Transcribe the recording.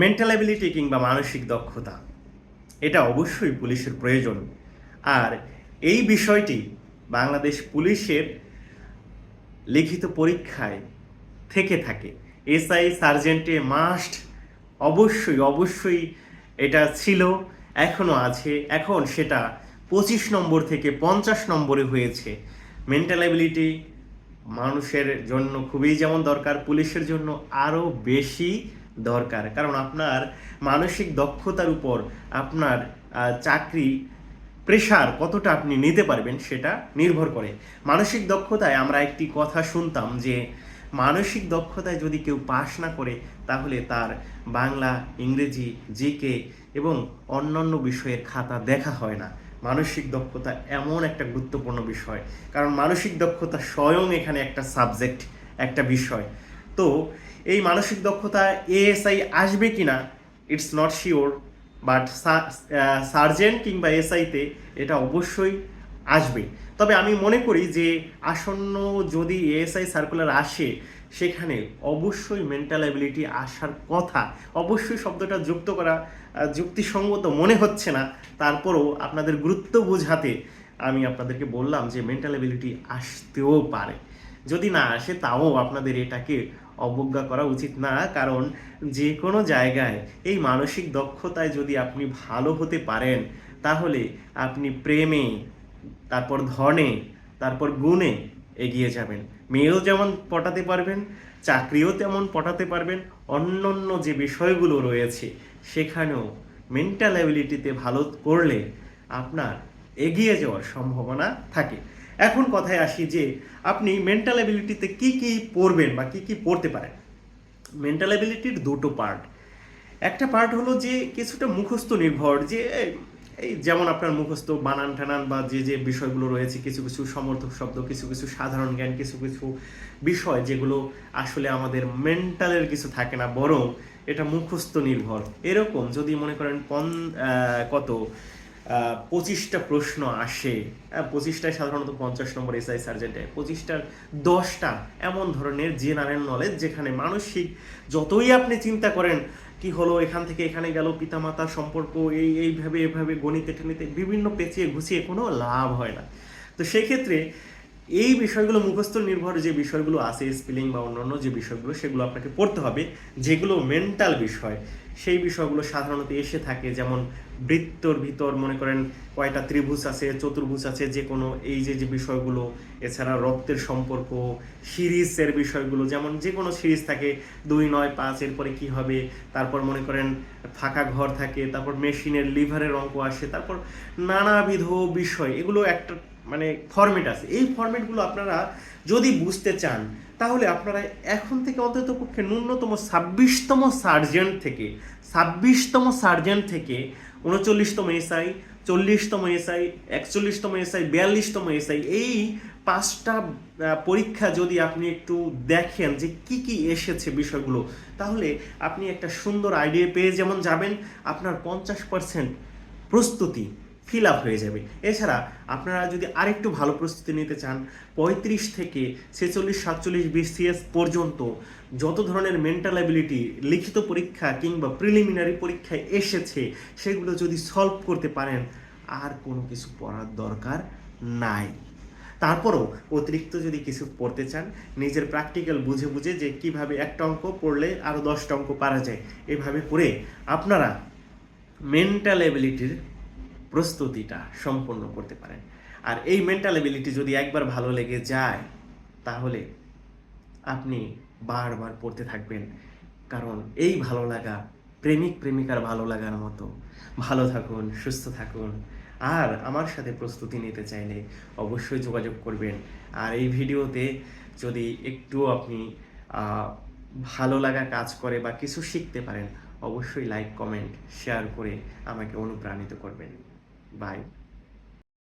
Mental ability কিংবা মানসিক দক্ষতা, এটা অবশ্যই পুলিশের প্রয়োজন। আর এই বিষয়টি বাংলাদেশ পুলিশের লিখিত পরীক্ষায় থেকে থাকে। এসআই সার্জেন্টে মাস্ট অবশ্যই অবশ্যই এটা ছিল, এখনও আছে। এখন সেটা পঁচিশ নম্বর থেকে পঞ্চাশ নম্বরে হয়েছে। মেন্টাল অ্যাবিলিটি মানুষের জন্য খুবই যেমন দরকার, পুলিশের জন্য আরও বেশি দরকার। কারণ আপনার মানসিক দক্ষতার উপর আপনার চাকরি প্রেশার কতটা আপনি নিতে পারবেন সেটা নির্ভর করে। মানসিক দক্ষতায় আমরা একটি কথা শুনতাম যে, মানসিক দক্ষতায় যদি কেউ পাশ না করে, তাহলে তার বাংলা, ইংরেজি, জিকে এবং অন্যান্য বিষয়ের খাতা দেখা হয় না। মানসিক দক্ষতা এমন একটা গুরুত্বপূর্ণ বিষয়। কারণ মানসিক দক্ষতা স্বয়ং এখানে একটা সাবজেক্ট একটা বিষয়। তো এই মানসিক দক্ষতা এএসআই আসবে কিনা it's not sure but sergeant কিংবা এসআইতে এটা অবশ্যই আসবে। তবে আমি মনে করি যে আসন্ন যদি এএসআই সার্কুলার আসে, সেখানে অবশ্যই মেন্টাল অ্যাবিলিটি আসার কথা, অবশ্যই শব্দটা যুক্ত করা যুক্তিসঙ্গত মনে হচ্ছে না, তারপরও আপনাদের গুরুত্ব বোঝাতে আমি আপনাদেরকে বললাম যে মেন্টাল অ্যাবিলিটি আসতেও পারে। যদি না আসে, তাও আপনাদের এটাকে অবজ্ঞা করা উচিত না। কারণ যে কোনো জায়গায় এই মানসিক দক্ষতায় যদি আপনি ভালো হতে পারেন, তাহলে আপনি প্রেমে, তারপর ধনে, তারপর গুণে এগিয়ে যাবেন। মেয়েও যেমন পটাতে পারবেন, চাকরিও তেমন পটাতে পারবেন অন্য অন্য যে বিষয়গুলো রয়েছে, সেখানেও মেন্টাল অ্যাবিলিটিতে ভালো করলে আপনার এগিয়ে যাওয়ার সম্ভাবনা থাকে। এখন কথায় আসি যে আপনি মেন্টাল অ্যাবিলিটিতে কি কি পড়বেন বা কি কি পড়তে পারেন? মেন্টাল অ্যাবিলিটির দুটো পার্ট একটা পার্ট হলো যে কিছুটা মুখস্থ নির্ভর যে, এই যেমন আপনার মুখস্থ বানান টানান বা যে যে বিষয়গুলো রয়েছে, কিছু কিছু সমর্থক শব্দ, কিছু কিছু সাধারণ জ্ঞান, কিছু কিছু বিষয় যেগুলো আসলে আমাদের মেন্টালের কিছু থাকে না, বরং এটা মুখস্থ নির্ভর। এরকম যদি মনে করেন কত? পঁচিশটা প্রশ্ন আসে। হ্যাঁ, পঁচিশটায় সাধারণত পঞ্চাশ নম্বর এসআই সার্জেন্টে। পঁচিশটার দশটা এমন ধরনের জেনারেল নলেজ যেখানে মানসিক যতই আপনি চিন্তা করেন কি হলো এখান থেকে এখানে গেল পিতামাতার সম্পর্ক এই এইভাবে এভাবে গণিতে টেনিতে বিভিন্ন পেঁচিয়ে ঘুষিয়ে কোনো লাভ হয় না। তো সেই ক্ষেত্রে এই বিষয়গুলো মুখস্থ নির্ভর যে বিষয়গুলো আছে স্পেলিং বা অন্যান্য যে বিষয়গুলো, সেগুলো আপনাকে পড়তে হবে। যেগুলো মেন্টাল বিষয়, সেই বিষয়গুলো সাধারণত এসে থাকে। যেমন বৃত্তর ভিতর মনে করেন কয়টা ত্রিভুজ আছে, চতুর্ভুজ আছে, যে কোনো এই যে যে বিষয়গুলো, এছাড়া রক্তের সম্পর্ক, সিরিজের বিষয়গুলো, যেমন যে কোনো সিরিজ থাকে, দুই, নয়, পাঁচ, এরপরে কি হবে, তারপর মনে করেন ফাঁকা ঘর থাকে, তারপর মেশিনের লিভারের অঙ্ক আসে, তারপর নানাবিধ বিষয়, এগুলো একটা মানে ফরম্যাট আছে। এই ফরম্যাটগুলো আপনারা যদি বুঝতে চান, তাহলে আপনারা এখন থেকে অন্তত পক্ষে ন্যূনতম ছাব্বিশতম সার্জেন্ট থেকে, ছাব্বিশতম সার্জেন্ট থেকে উনচল্লিশতম এসআই, চল্লিশতম এসআই, একচল্লিশতম এসআই, বিয়াল্লিশতম এসআই, এই পাঁচটা পরীক্ষা যদি আপনি একটু দেখেন যে কি কি এসেছে বিষয়গুলো, তাহলে আপনি একটা সুন্দর আইডিয়া পেয়ে যেমন যাবেন, আপনার পঞ্চাশ পার্সেন্ট প্রস্তুতি ফিল আপ হয়ে যাবে। এছাড়া আপনারা যদি আরেকটু ভালো প্রস্তুতি নিতে চান, পঁয়ত্রিশ থেকে ছেচল্লিশ, সাতচল্লিশ বিসিএস পর্যন্ত যত ধরনের মেন্টাল অ্যাবিলিটি লিখিত পরীক্ষা কিংবা প্রিলিমিনারি পরীক্ষায় এসেছে, সেগুলো যদি সলভ করতে পারেন, আর কোনো কিছু পড়ার দরকার নাই। তারপরও অতিরিক্ত যদি কিছু পড়তে চান, নিজের প্র্যাকটিক্যাল বুঝে বুঝে যে কীভাবে একটা অঙ্ক পড়লে আরও দশটা অঙ্ক পারা যায়, এভাবে করে আপনারা মেন্টাল এবিলিটির প্রস্তুতিটা সম্পন্ন করতে পারেন। আর এই মেন্টাল এবিলিটি যদি একবার ভালো লেগে যায়, তাহলে আপনি বারবার পড়তে থাকবেন। কারণ এই ভালো লাগা, প্রেমিক প্রেমিকার ভালো লাগার মতো। ভালো থাকুন, সুস্থ থাকুন। আর আমার সাথে প্রস্তুতি নিতে চাইলে অবশ্যই যোগাযোগ করবেন। আর এই ভিডিওতে যদি একটু আপনি ভালো লাগা কাজ করে বা কিছু শিখতে পারেন, অবশ্যই লাইক কমেন্ট শেয়ার করে আমাকে অনুপ্রাণিত করবেন। Bye.